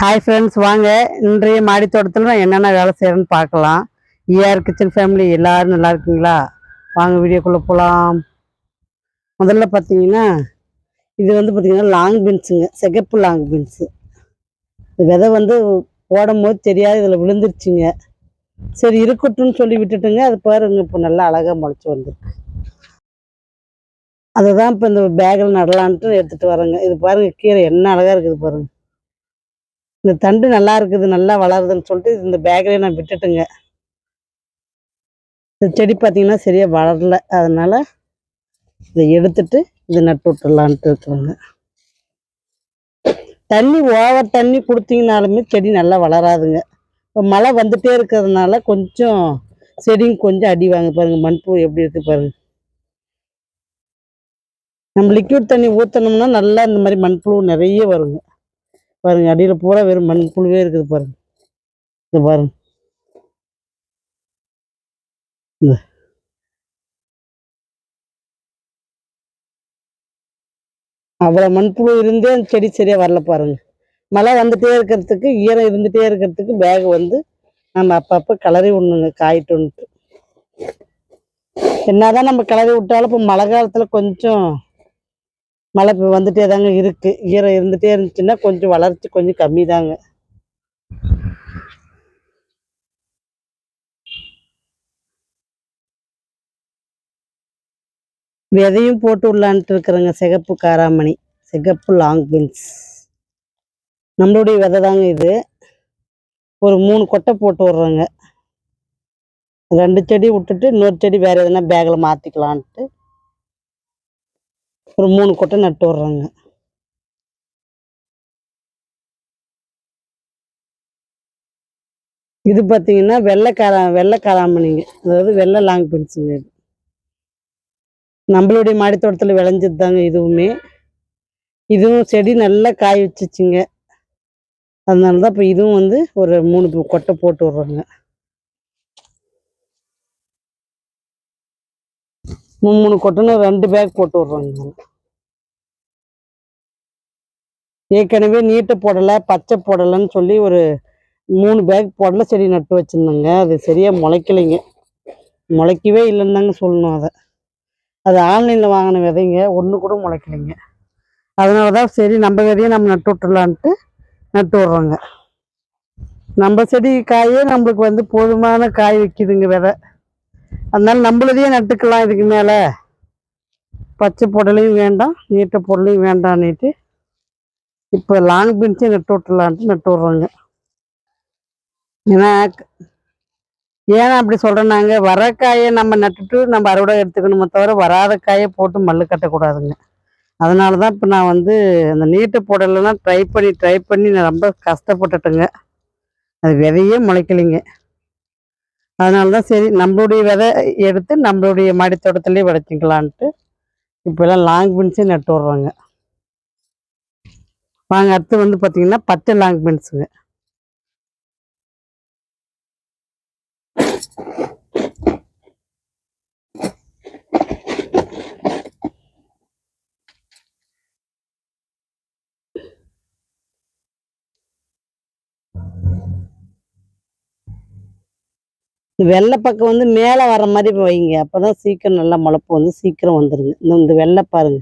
Hi friends வாங்க. இன்றைய மாடி தோட்டத்தில் நான் என்னென்ன வேலை செய்கிறேன்னு பார்க்கலாம். ஏஆர் கிச்சன் ஃபேமிலி எல்லாரும் நல்லா இருக்குங்களா? வாங்க வீடியோக்குள்ளே போகலாம் முதல்ல பார்த்தீங்கன்னா இது வந்து பார்த்தீங்கன்னா லாங் பீன்ஸுங்க சிகப்பு லாங் பீன்ஸு இந்த விதை வந்து போடும் போது தெரியாது இதில் விழுந்துருச்சுங்க. சரி இருக்கட்டும்னு சொல்லி விட்டுட்டுங்க. அது பாருங்க இப்போ நல்லா அழகாக முளைச்சி வந்திருக்கு. அதை தான் இப்போ இந்த பேக்கில் நடலான்ட்டு எடுத்துகிட்டு வரேங்க. இது பாருங்கள் கீரை என்ன அழகாக இருக்குது பாருங்கள் இந்த தண்டு நல்லா இருக்குது நல்லா வளருதுன்னு சொல்லிட்டு இந்த பேக்கிலே நான் விட்டுட்டுங்க. இந்த செடி பார்த்தீங்கன்னா சரியாக வளரல. அதனால் இதை எடுத்துட்டு இதை நட்டு விட்டுடலான்ட்டு இருக்கிறோங்க தண்ணி ஓவர் தண்ணி கொடுத்தீங்கனாலுமே செடி நல்லா வளராதுங்க. இப்போ மழை வந்துட்டே இருக்கிறதுனால கொஞ்சம் செடியும் கொஞ்சம் அடி வாங்க பாருங்கள் மண்பூ எப்படி இருக்கு பாருங்க. நம்ம லிக்விட் தண்ணி ஊற்றினோம்னா நல்லா இந்த மாதிரி மண்புழு நிறைய வருங்க. பாருங்க அடியில் பூரா வெறும் மண்புழுவே இருக்குது பாருங்க. இந்த பாருங்க. இந்த. அவ்வளோ மண்புழு இருந்தே அந்த செடி சரியாக வரல பாருங்க. மழை வந்துட்டே இருக்கிறதுக்கு ஈரம் இருந்துகிட்டே இருக்கிறதுக்கு பேக் வந்து நம்ம அப்பப்போ கிளறி விடணுங்க காயிட்டுன்ட்டு என்னதான் நம்ம கிளறி விட்டாலும் இப்போ மழை காலத்தில் கொஞ்சம் மழை இப்போ வந்துட்டே தாங்க இருக்கு. ஈரம் இருந்துட்டே இருந்துச்சுன்னா கொஞ்சம் வளர்ச்சி கொஞ்சம் கம்மி தாங்க. விதையும் போட்டு விடலான்ட்டு இருக்கிறேங்க. சிகப்பு காராமணி. சிகப்பு லாங் பீன்ஸ் நம்மளுடைய விதை தாங்க இது. ஒரு மூணு கொட்டை போட்டு விட்றோங்க. ரெண்டு செடி விட்டுட்டு இன்னொரு செடி வேற எதுனா பேக்கில் மாற்றிக்கலான்ட்டு ஒரு மூணு கொட்டை நட்டு விட்றேங்க. இது பார்த்தீங்கன்னா வெள்ளை காரா வெள்ளை காராமணிங்க. அதாவது வெள்ளை லாங் பென்ஸுங்க இது. நம்மளுடைய மாடித்தோட்டத்தில் விளைஞ்சது தாங்க இதுவுமே. இதுவும் செடி நல்லா காய வச்சுச்சுங்க. அதனால தான் இப்போ இதுவும் வந்து ஒரு மூணு கொட்டை போட்டு விட்றோங்க. மூணு மூணு கொட்டைன்னு ரெண்டு பேக் போட்டு விட்றோங்க. ஏற்கனவே நீட்டை போடலை பச்சை போடலைன்னு சொல்லி ஒரு மூணு பேக் போடலை செடி நட்டு வச்சுருந்தேங்க. அது சரியாக முளைக்கலைங்க. முளைக்கவே இல்லைன்னு தாங்க சொல்லணும் அதை. அது ஆன்லைனில் வாங்கின விதைங்க ஒன்று கூட முளைக்கலைங்க. அதனால தான் சரி நம்ம விதையை நம்ம நட்டு விட்டுலான்ட்டு நட்டு விட்றோங்க. நம்ம செடி காயே நம்மளுக்கு வந்து போதுமான காய் வைக்குதுங்க விதை. அதனால நம்மளதையே நட்டுக்கலாம் இதுக்கு மேலே. பச்சை புடலையும் வேண்டாம் நீட்ட பொருளையும் வேண்டான்னுட்டு இப்போ லாங் பீன்ஸே நட்டு விட்டுலான்ட்டு நட்டு விட்றோங்க. ஏன்னா ஏன் அப்படி சொல்கிறேன்னாங்க வர காயை நம்ம நட்டுட்டு நம்ம அறுவடை எடுத்துக்கணுமே தவிர வராத காயை போட்டு மல்லு கட்டக்கூடாதுங்க. அதனால தான் இப்போ நான் வந்து அந்த நீட்டு போடலாம் ட்ரை பண்ணி ட்ரை பண்ணி நான் ரொம்ப கஷ்டப்பட்டுட்டேங்க. அது விதையே முளைக்கலைங்க. அதனால தான் சரி நம்மளுடைய விதை எடுத்து நம்மளுடைய மாடித்தோட்டத்திலே விளைச்சிக்கலான்ட்டு இப்போல்லாம் லாங் பீன்ஸே நட்டு விட்றாங்க. வாங்க அடுத்து வந்து பார்த்தீங்கன்னா பச்சை லாங் பீன்ஸுங்க இந்த வெள்ளை பக்கம் வந்து மேலே வர மாதிரி வைங்க. அப்போ தான் சீக்கிரம் நல்லா முளைப்பு வந்து சீக்கிரம் வந்துடுங்க இந்த இந்த வெள்ளை பாருங்க.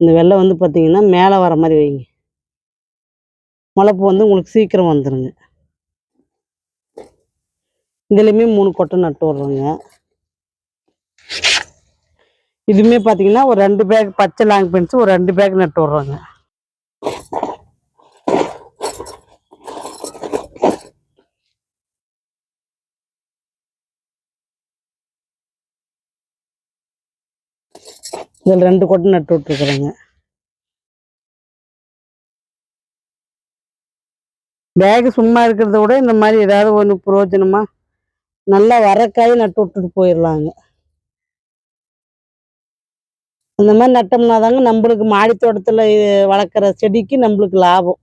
இந்த வெள்ளை வந்து பார்த்தீங்கன்னா மேலே வர மாதிரி வைங்க. முளைப்பு வந்து உங்களுக்கு சீக்கிரம் வந்துடுங்க இதுலேயுமே மூணு கொட்டை நட்டு விட்றோங்க. இதுவுமே பார்த்தீங்கன்னா ஒரு ரெண்டு பேக் பச்சை லாங் பென்ஸ் ஒரு ரெண்டு பேக் நட்டு விட்றோங்க. இதில் ரெண்டு கொட்டை நட்டு விட்ருக்குறேங்க பேகு சும்மா இருக்கிறத விட இந்த மாதிரி ஏதாவது ஒன்று பிரயோஜனமா? நல்லா வரக்காய் நட்டு விட்டுட்டு போயிடலாங்க அந்த மாதிரி நட்டோம்னா தாங்க நம்மளுக்கு மாடி தோட்டத்தில் வளர்க்குற செடிக்கு நம்மளுக்கு லாபம்.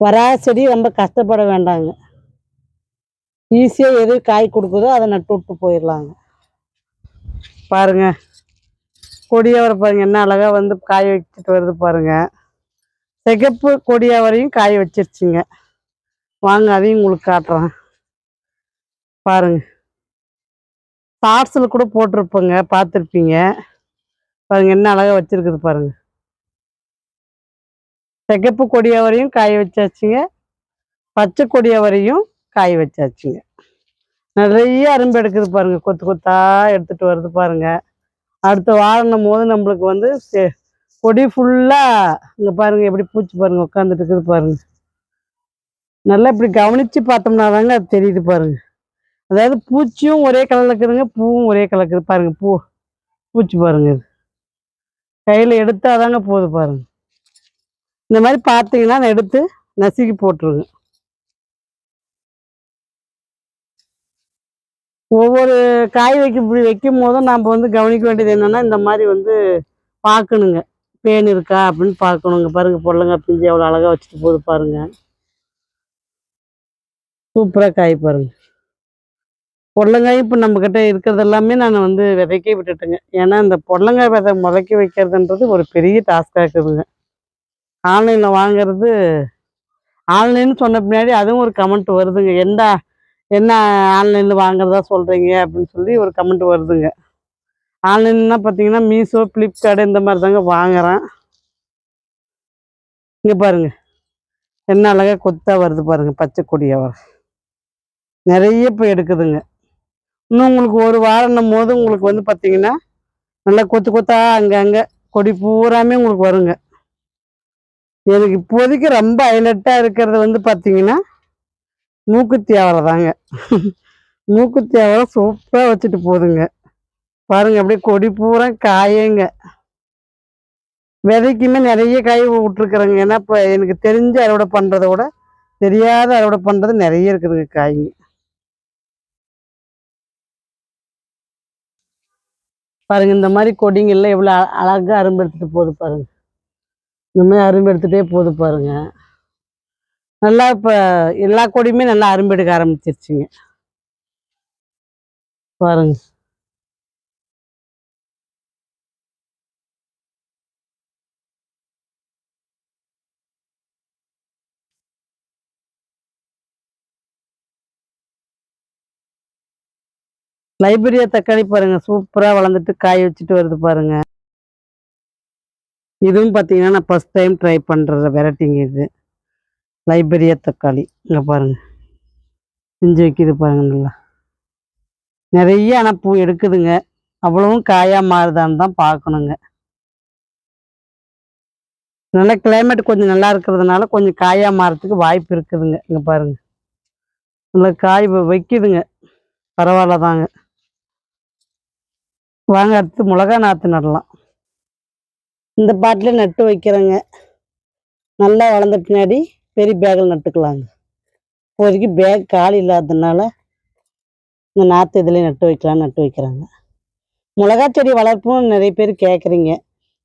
வராத செடி ரொம்ப கஷ்டப்பட வேண்டாங்க. ஈஸியாக எது காய் கொடுக்குதோ அதை நட்டு விட்டு போயிடலாங்க பாருங்க. கொடியவரை பாருங்க. என்ன அழகா வந்து காய வச்சுட்டு வருது பாருங்க. சிகப்பு கொடியா வரையும் காய வச்சிருச்சுங்க. வாங்க அதையும் உங்களுக்கு காட்டுறேன். பாருங்க. ஷார்ட்ஸில் கூட போட்டிருப்பேங்க. பார்த்துருப்பீங்க. பாருங்க என்ன அழகா வச்சிருக்குது பாருங்க. சிகப்பு கொடியா வரையும் காய வச்சாச்சுங்க. பச்சை கொடியா வரையும் காய வச்சாச்சுங்க. நிறைய அரும்பு எடுக்குது பாருங்க. கொத்து கொத்தா எடுத்துட்டு வருது பாருங்க. அடுத்த வாழணும் போது நம்மளுக்கு வந்து கொடி ஃபுல்லா இங்க பாருங்க எப்படி பூச்சி பாருங்க உட்காந்துட்டு இருக்குது பாருங்க. நல்லா இப்படி கவனிச்சு பார்த்தோம்னா தாங்க அது தெரியுது பாருங்க. அதாவது பூச்சியும் ஒரே கலர்ல இருக்குதுங்க பூவும் ஒரே கலர் இருக்குது. பாருங்க பூ பூச்சி பாருங்க இது. கையில எடுத்தாதாங்க போகுது பாருங்க. இந்த மாதிரி பார்த்தீங்கன்னா அதை எடுத்து நசுக்கி போட்டுருங்க. ஒவ்வொரு காய் வைக்க இப்படி வைக்கும் போதும் நாம் வந்து கவனிக்க வேண்டியது என்னன்னா இந்த மாதிரி வந்து பார்க்கணுங்க பேன் இருக்கா அப்படின்னு பார்க்கணுங்க பாருங்க பொருளுங்க பிஞ்சு எவ்வளோ அழகாக வச்சுட்டு போகுது பாருங்க. சூப்பராக காய் பாருங்க. பொடலங்காய் இப்போ நம்மக்கிட்ட இருக்கிறது எல்லாமே நான் வந்து விதைக்க விட்டுட்டேங்க. ஏன்னா இந்த பொடலங்காய் விதை முளைக்க வைக்கிறதுன்றது ஒரு பெரிய டாஸ்காக இருக்குதுங்க. ஆன்லைனில் வாங்கிறது ஆன்லைன் சொன்ன பின்னாடி அதுவும் ஒரு கமெண்ட் வருதுங்க. எந்த என்ன ஆன்லைனில் வாங்குறதா சொல்கிறீங்க அப்படின்னு சொல்லி ஒரு கமெண்ட் வருதுங்க. ஆன்லைன்னா பார்த்தீங்கன்னா மீஷோ ஃப்ளிப்கார்டு இந்த மாதிரி தாங்க வாங்குகிறேன் இங்கே பாருங்க. என்ன அழகாக கொத்தாக வருது பாருங்கள் பச்சை கொடியாக வர நிறைய இப்போ எடுக்குதுங்க. இன்னும் உங்களுக்கு ஒரு வாரம் போது உங்களுக்கு வந்து பார்த்தீங்கன்னா நல்லா கொத்து கொத்தா அங்கங்கே கொடி பூராமே உங்களுக்கு வருங்க. எனக்கு இப்போதைக்கு ரொம்ப ஹைலைட்டாக இருக்கிறது வந்து பார்த்தீங்கன்னா மூக்குத்தி அவரை தாங்க மூக்குத்தி அவரை சூப்பராக வச்சுட்டு போகுதுங்க பாருங்க அப்படியே கொடி பூரா காயங்க. விதைக்குமே நிறைய காய் விட்டுருக்குறேங்க. ஏன்னா இப்போ எனக்கு தெரிஞ்ச அறுவடை பண்ணுறத விட தெரியாத அறுவடை பண்ணுறது நிறைய இருக்குதுங்க காய்ங்க. பாருங்க இந்த மாதிரி கொடிங்கள்லாம் எவ்வளோ அழகாக அரும்பு எடுத்துகிட்டு போகுது பாருங்க. இந்த மாதிரி அரும்பு எடுத்துகிட்டே போகுது பாருங்க. நல்லா இப்போ எல்லா கொடியுமே நல்லா அரும்பு எடுக்க ஆரம்பிச்சிருச்சுங்க. பாருங்க. லைப்ரரியா தக்காளி பாருங்க சூப்பரா வளர்ந்துட்டு காய் வச்சுட்டு வருது பாருங்க. இதுவும் பார்த்தீங்கன்னா நான் ஃபர்ஸ்ட் டைம் ட்ரை பண்ற வெரைட்டிங்க இது. லைப்ரரியா தக்காளி. இங்கே பாருங்க. செஞ்சு வைக்கிது பாருங்க நல்லா. நிறைய ஆனால் பூ எடுக்குதுங்க. அவ்வளவும் காயா மாறுதான்னு தான் பார்க்கணுங்க. நல்ல கிளைமேட் கொஞ்சம் நல்லா இருக்கிறதுனால கொஞ்சம் காயா மாறத்துக்கு வாய்ப்பு இருக்குதுங்க. இங்க பாருங்க. நல்லா காய் வைக்குதுங்க. பரவாயில்ல தாங்க. வாங்க அடுத்து மிளகா நாற்று நடலாம். இந்த பாட்டில் நட்டு வைக்கிறேங்க. நல்லா வளர்ந்த பின்னாடி பெரிய பேக்கில் நட்டுக்கலாங்க. இப்போதைக்கு பேக் காலி இல்லாததுனால இந்த நாற்று இதில் நட்டு வைக்கலாம்னு நட்டு வைக்கிறாங்க. மிளகா செடி வளர்ப்பும் நிறைய பேர் கேட்குறீங்க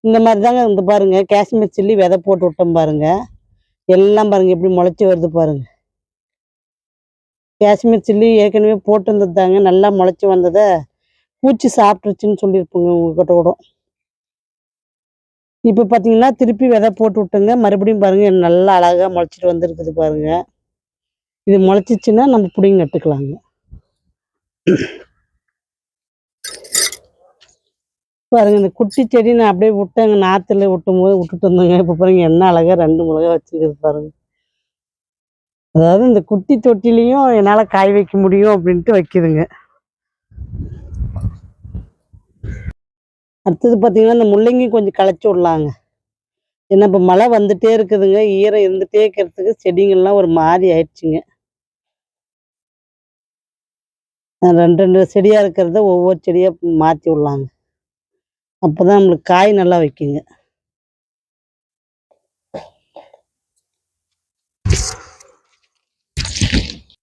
இந்த மாதிரி தாங்க இந்த பாருங்க. காஷ்மீர் சில்லி விதை போட்டு விட்டோம் பாருங்கள் எல்லாம் பாருங்க எப்படி முளைச்சி வருது பாருங்கள் காஷ்மீர் சில்லி ஏற்கனவே போட்டிருந்தது தாங்க. நல்லா முளைச்சி வந்ததை பூச்சி சாப்பிட்ருச்சுன்னு சொல்லியிருப்போங்க உங்ககிட்ட கூட. இப்போ பார்த்தீங்கன்னா திருப்பி விதை போட்டு விட்டுங்க. மறுபடியும் பாருங்க நல்லா அழகாக முளைச்சிட்டு வந்துருக்குது பாருங்க. இது முளைச்சிச்சின்னா நம்ம பிடிங்கி நட்டுக்கலாங்க பாருங்க இந்த குட்டி செடி நான் அப்படியே விட்டேங்க. நாற்றுல விட்டும் போது விட்டுட்டு வந்தேங்க இப்போ பாருங்க என்ன அழகா ரெண்டு மிளகா வச்சுக்கிறது பாருங்க. அதாவது இந்த குட்டி தொட்டிலையும் என்னால் காய் வைக்க முடியும் அப்படின்ட்டு வைக்குதுங்க. அடுத்தது பார்த்தீங்கன்னா இந்த முள்ளங்கி கொஞ்சம் களைச்சி விடலாங்க. ஏன்னா இப்போ மழை வந்துட்டே இருக்குதுங்க. ஈரம் இருந்துகிட்டே இருக்கிறதுக்கு செடிங்கள்லாம் ஒரு மாதிரி ஆயிடுச்சுங்க. ரெண்டு ரெண்டு செடியாக இருக்கிறத ஒவ்வொரு செடியாக மாற்றி விடலாங்க. அப்போ தான் நம்மளுக்கு காய் நல்லா வைக்குங்க.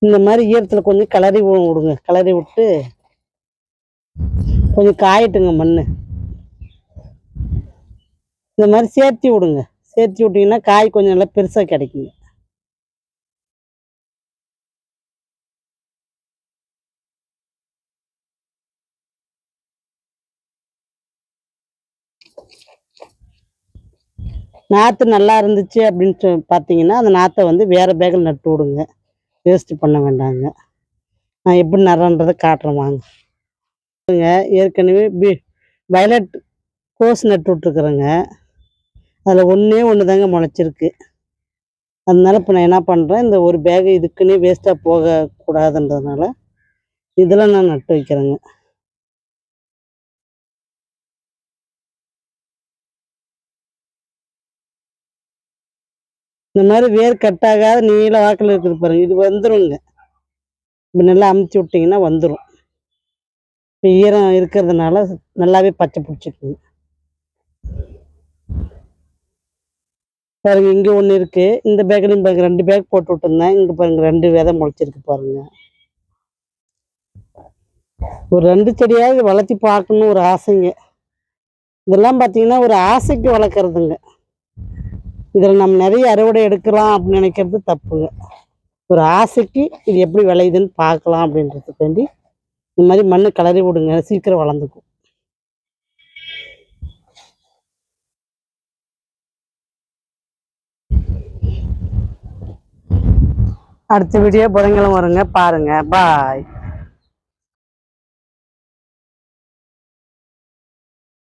இந்த மாதிரி ஈரத்தில் கொஞ்சம் கிளறி விடுங்க. கிளறி விட்டு கொஞ்சம் காயட்டுங்க மண் இந்த மாதிரி சேர்த்தி விடுங்க. சேர்த்தி விட்டிங்கன்னா காய் கொஞ்சம் நல்லா பெருசாக கிடைக்குங்க. நாற்று நல்லா இருந்துச்சு அப்படின்னு பார்த்தீங்கன்னா அந்த நாற்றை வந்து வேறு பேக்கில் நட்டு விடுங்க. வேஸ்ட்டு பண்ண வேண்டாங்க. நான் எப்படி நடுறேன்றதை காட்டுறேன் வாங்க. ஏற்கனவே பி வயலட் கோஸ் நட்டு விட்ருக்குறேங்க அதில் ஒன்றே ஒன்று தாங்க முளைச்சிருக்கு. அதனால இப்போ நான் என்ன பண்ணுறேன் இந்த ஒரு பேகு இதுக்குன்னே வேஸ்ட்டாக போகக்கூடாதுன்றதுனால இதெல்லாம் நான் நட்டு வைக்கிறேங்க. இந்த மாதிரி வேர் கட்டாகாத நீள வாக்கில் இருக்குது பாருங்க இது வந்துருங்க. இப்போ நல்லா அமுத்தி விட்டிங்கன்னா வந்துடும் இப்போ ஈரம் இருக்கிறதுனால நல்லாவே பச்சை பிடிச்சிக்குங்க பாருங்க இங்கே ஒன்று இருக்கு. இந்த பேக்லையும் பாருங்க ரெண்டு பேக் போட்டு விட்டுருந்தேன். இங்கே பாருங்க ரெண்டு விதை முளைச்சிருக்கு பாருங்க. ஒரு ரெண்டு செடியாவது வளர்த்தி பார்க்கணும் ஒரு ஆசைங்க. இதெல்லாம் பார்த்தீங்கன்னா ஒரு ஆசைக்கு வளர்க்குறதுங்க. இதில் நம்ம நிறைய அறுவடை எடுக்கலாம் அப்படின்னு நினைக்கிறது தப்புங்க. ஒரு ஆசைக்கு இது எப்படி விளையுதுன்னு பார்க்கலாம் அப்படின்றதுக்காண்டி இந்த மாதிரி மண்ணு கலறி விடுங்க சீக்கிரம் வளர்ந்துக்கும். அடுத்த வீடியோ புதன்கிழமை வருங்க. பாருங்க. பாய்